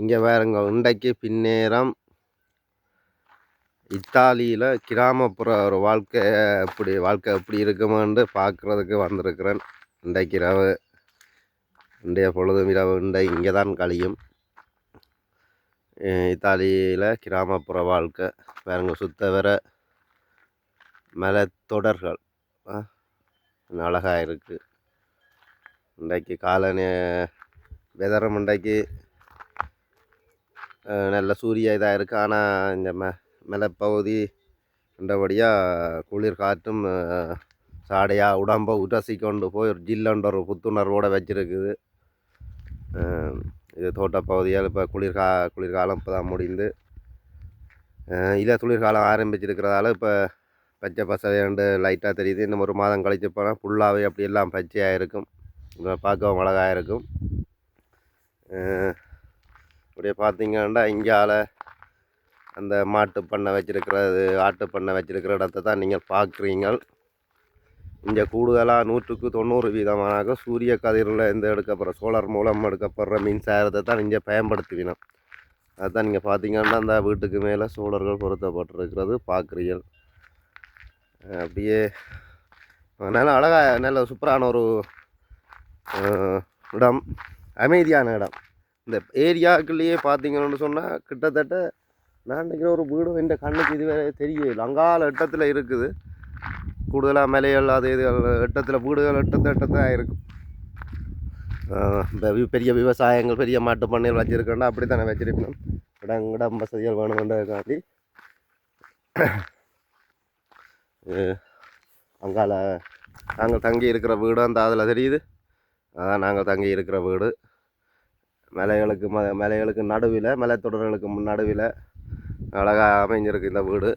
இங்கே பாருங்க இன்றைக்கு பின்னேரம். இத்தாலியில் கிராமப்புற ஒரு வாழ்க்கை எப்படி வாழ்க்கை எப்படி இருக்குமான்னு பார்க்குறதுக்கு வந்திருக்கிறேன். இன்றைக்கு இரவு. இன்றைய பொழுதும் இரவு. இன்றை இங்கே தான் கழியும். இத்தாலியில் கிராமப்புற வாழ்க்கை. பாருங்க சுத்த வர மலைத்தொடர்கள். அழகாக இருக்குது இன்றைக்கு காலனி வெதரம் மண்டைக்கு நல்ல சூரிய இதாக இருக்குது ஆனால் இந்த ம மலைப்பகுதி என்றபடியாக குளிர் காற்றும் சாடையாக உடம்பை உரசி கொண்டு போய் ஒரு ஜில்லன்ற ஒரு புத்துணர்வோடு வச்சுருக்குது. இது தோட்டப்பகுதியால் இப்போ குளிர்கா குளிர்காலம் இப்போ தான் முடிந்து அஹ், இல்லை குளிர்காலம் ஆரம்பிச்சிருக்கிறதால இப்போ பச்சை பசையாண்டு லைட்டாக தெரியுது. இன்னும் ஒரு மாதம் கழிச்சு போனால் ஃபுல்லாகவே அப்படியெல்லாம் பச்சையாக இருக்கும். பார்க்கவும் அழகாக இருக்கும். இப்படியே பார்த்தீங்கன்னா இங்கால அந்த மாட்டு பண்ணை வச்சுருக்கிறது ஆட்டு பண்ணை வச்சுருக்கிற இடத்த தான் நீங்கள் பார்க்குறீங்க இங்கே கூடுதலாக நூற்றுக்கு தொண்ணூறு வீதமாக சூரிய கதிரில் இருந்து எடுக்கப்படுற சோலார் மூலம் எடுக்கப்படுற மின்சாரத்தை தான் இங்கே பயன்படுத்துவினோம் அதுதான் நீங்கள் பார்த்தீங்கன்னா அந்த வீட்டுக்கு மேலே சோழர்கள் பொருத்தப்பட்டிருக்கிறது பார்க்குறீர்கள். அப்படியே நல்ல அழகாக நல்ல சூப்பரான ஒரு இடம். அமைதியான இடம். இந்த ஏரியாக்குள்ளேயே பார்த்தீங்கன்னு சொன்னால் கிட்டத்தட்ட நான் நினைக்கிற ஒரு வீடும் இந்த கண்ணுக்கு இதுவே தெரியவே இல்லை. அங்கால இட்டத்தில் இருக்குது. கூடுதலாக மலைகள் அது இது எட்டத்தில் வீடுகள் எட்டத்தை எட்டத்தான் இருக்கும். இந்த பெரிய விவசாயங்கள் பெரிய மாட்டு பண்ணைகள் வச்சுருக்கோன்னா அப்படி தானே வச்சிருக்கணும். இடம் இடம் வசதிகள் வேணுமென்றதுக்காண்டி. அங்கால நாங்கள் தங்கி இருக்கிற வீடு அந்த அதில் தெரியுது. அதான் நாங்கள் தங்கி இருக்கிற வீடு. மலைகளுக்கு ம மலைகளுக்கு நடுவில் மலைத்தொடர்களுக்கு முன் நடுவில் அழகாக அமைஞ்சிருக்கு இந்த வீடு.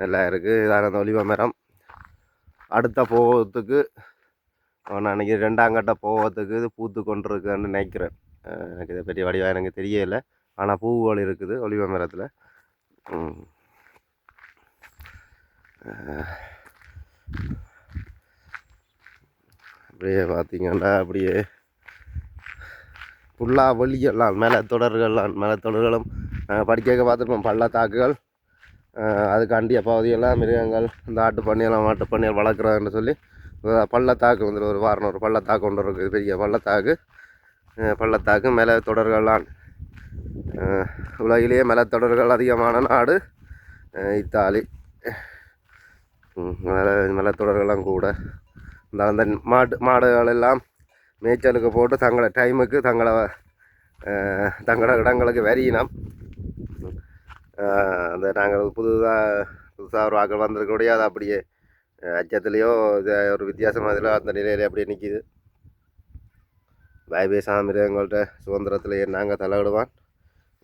நல்லா இருக்குது இதான அந்த ஒலிவ மரம். அடுத்த போகத்துக்கு நான் அன்றைக்கி ரெண்டாம் கட்ட போகத்துக்கு இது பூத்து கொண்டிருக்குன்னு நினைக்கிறேன். எனக்கு இது பெரிய வடிவாக எனக்கு தெரியலை. ஆனால் பூவுகள் இருக்குது ஒலிவ மரத்தில் ம். அஹ் அப்படியே பார்த்தீங்கன்னா அப்படியே ஃபுல்லாக வழியெல்லாம் மேலே தொடர்கள்லாம் மேலே தொடர்களும் நாங்கள் படிக்க பார்த்துருப்போம். பள்ளத்தாக்குகள் அஹ் அதுக்காண்டிய பகுதியெல்லாம் மிருகங்கள் இந்த ஆட்டு பண்ணையெல்லாம் மாட்டு பண்ணையல் வளர்க்குறாங்கன்னு சொல்லி பள்ளத்தாக்கு வந்து ஒரு வாரம் ஒரு பள்ளத்தாக்கு ஒன்று இருக்குது பெரிய பள்ளத்தாக்கு. பள்ளத்தாக்கு மேலே தொடர்கள்லாம் உலகிலேயே மலைத்தொடர்கள் அதிகமான நாடு இத்தாலி. ம், மலை மலைத்தொடர்கள்லாம் கூட. இந்த அந்த மாட்டு மாடுகள் எல்லாம் மேய்ச்சலுக்கு போட்டு தங்களை டைமுக்கு தங்களை தங்களோட இடங்களுக்கு வரையினோம் அந்த நாங்கள் புதுதாக புதுசாக ஒரு ஆக்கள் வந்திருக்கக்கூடிய அது அப்படியே அச்சத்துலேயோ இது ஒரு வித்தியாசம் அதில் அந்த நிலையில அப்படியே நிற்கிது பயபேசா மிருகங்கள்ட்ட சுதந்திரத்திலேயே நாங்கள் தலையிடுவான்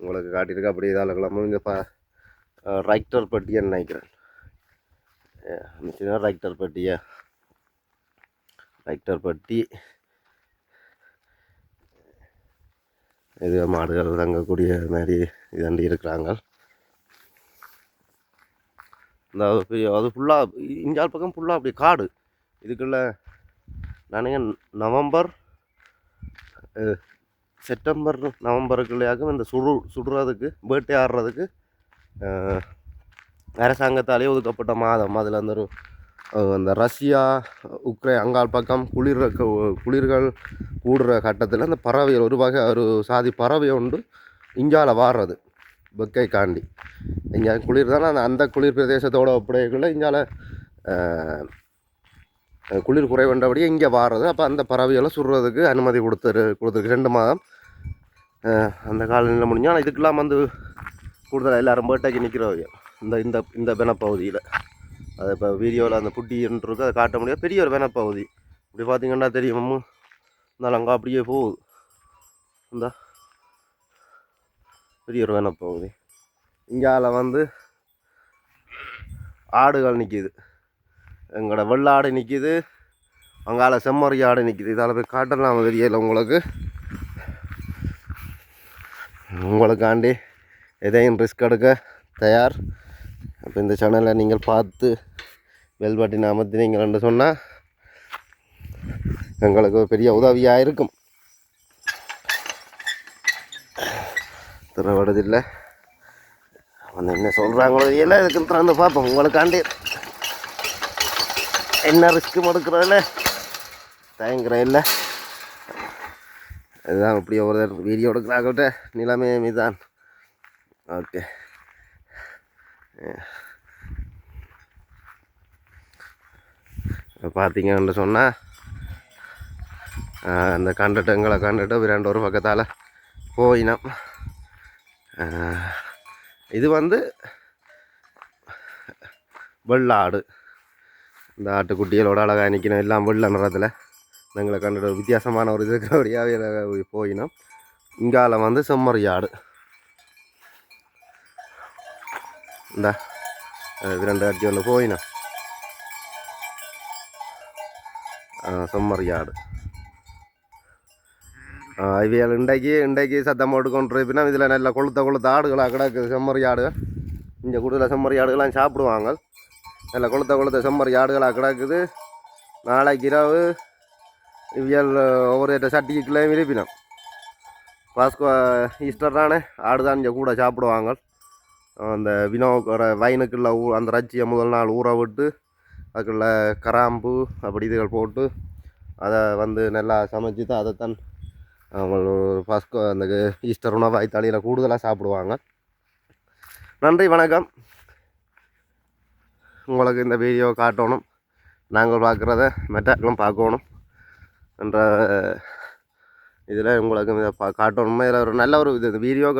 உங்களுக்கு காட்டியிருக்க அப்படியே இதால் கிளம்பும் இங்கே பா ரைக்டர் பட்டியன்னு நினைக்கிறேன். அஹ், ரைக்டர் பட்டியா? டிராக்டர் பட்டி. இது மாடுகள் தங்கக்கூடிய மாதிரி இதாண்டி இருக்கிறாங்க. இந்த அது ஃபுல்லாக இஞ்சால் பக்கம் ஃபுல்லாக அப்படி காடு. இதுக்குள்ள நானுங்க நவம்பர் செப்டம்பர் நவம்பருக்குள்ளையாகவும் இந்த சுடு சுடுறதுக்கு வேட்டை ஆடுறதுக்கு அரசாங்கத்தாலேயே அரசாங்கத்தாலே ஒதுக்கப்பட்ட மாதம். அதில் அந்த ஒரு அந்த ரஷ்யா உக்ரைன் அங்கால் பக்கம் குளிர் குளிர்கள் கூடுற கட்டத்தில் அந்த பறவை ஒரு வகை ஒரு சாதி பறவை உண்டு இஞ்சால வாடுறது வெக்கை காண்டி. இங்கே குளிர் தானே அந்த அந்த குளிர் பிரதேசத்தோட ஒப்படைக்குள்ள இங்கால குளிர் குறைவண்டபடியே இங்கே வாடுறது அப்போ அந்த பறவைகளை சுடுறதுக்கு அனுமதி கொடுத்துரு கொடுத்துருக்கு. ரெண்டு மாதம் அந்த காலநிலை முடிஞ்சால் ஆனால் இதுக்கெல்லாம் வந்து கூடுதலாக எல்லாரும் பேட்டைக்கு நிற்கிறவங்க இந்த இந்த இந்த வனப்பகுதியில் அது இப்போ வீடியோவில் அந்த புட்டின்னு இருக்கு அதை காட்ட முடியாது. பெரிய ஒரு வனப்பகுதி. இப்படி பார்த்தீங்கன்னா தெரியும். இருந்தாலும் அங்கே அப்படியே போகுது. இந்த. பெரிய ஒரு வனப்பகுதி. இங்கால வந்து ஆடுகள் நிற்கிது எங்களோட வெள்ளாடு நிற்கிது அங்கால செம்மறி ஆடு நிற்கிது இதால் போய் காட்டலாம் தெரியல உங்களுக்கு. உங்களுக்காண்டி எதையும் ரிஸ்க் எடுக்க தயார். அப்போ இந்த சேனலை நீங்கள் பார்த்து பெல் பட்டினை அமர்த்தினீங்கன்னு சொன்னால் எங்களுக்கு ஒரு பெரிய உதவியாக இருக்கும். திறவடுதில்லை வந்து என்ன சொல்கிறாங்களோ எல்லாம் இதுக்கு திறந்து பார்ப்போம். உங்களுக்காண்டி என்ன ரிஸ்க்கு எடுக்கிறதில்ல தயங்குறேன் இல்லை. அதுதான் இப்படி ஒரு வீடியோ எடுக்கிறாங்கட்ட நிலைமை மீதான் ஓகே பார்த்தீங்கன்னு சொன்னால் அந்த கண்டுட்டு எங்களை கண்டுட்டு விராண்டு ஒரு பக்கத்தால் போயினோம். இது வந்து வெள்ளாடு. இந்த ஆட்டுக்குட்டிகளோட அழகாக நிற்கணும் எல்லாம் வெள்ள நிறத்தில். எங்களை கண்டுட்டு வித்தியாசமான ஒரு இது இருக்கிறபடியாகவே போயினோம். இங்கால வந்து செம்மறி இந்தா இது ரெண்டு அடிச்சு ஒன்று போயினோம் செம்மறி ஆடு இவையால் இன்றைக்கு இன்றைக்கு சத்தம் போட்டு கொண்டு இருப்பினா இதில் நல்ல கொளுத்த கொளுத்த ஆடுகளாக கிடக்குது செம்மறி ஆடுகள் இங்கே கூடுதலாக செம்மறி ஆடுகள்லாம் சாப்பிடுவாங்க நல்ல கொளுத்த கொளுத்த செம்மறி ஆடுகளாக கிடக்குது நாளைக்கு இரவு இவியல் ஒவ்வொரு சட்டிக்கு கிலோ பாஸ்கோ ஈஸ்டர் தானே ஆடு தான் இங்கே கூட சாப்பிடுவாங்க அந்த வினோக்கோட வயனுக்குள்ள ஊ அந்த ரச்சியை முதல் நாள் ஊற விட்டு அதுக்குள்ள கராம்பு அப்படி இதுகள் போட்டு அதை வந்து நல்லா சமைச்சு தான் அதைத்தான் அவங்க ஃபஸ்ட் அந்த ஈஸ்டர் உணவு ஐத்தாளியில் கூடுதலாக சாப்பிடுவாங்க. நன்றி வணக்கம். உங்களுக்கு இந்த வீடியோ காட்டணும். நாங்கள் பார்க்குறத மெட்டாக்களும் பார்க்கணும் என்ற இதில் உங்களுக்கு இதை பா காட்டணுமே. இதில் ஒரு நல்ல ஒரு இது வீடியோ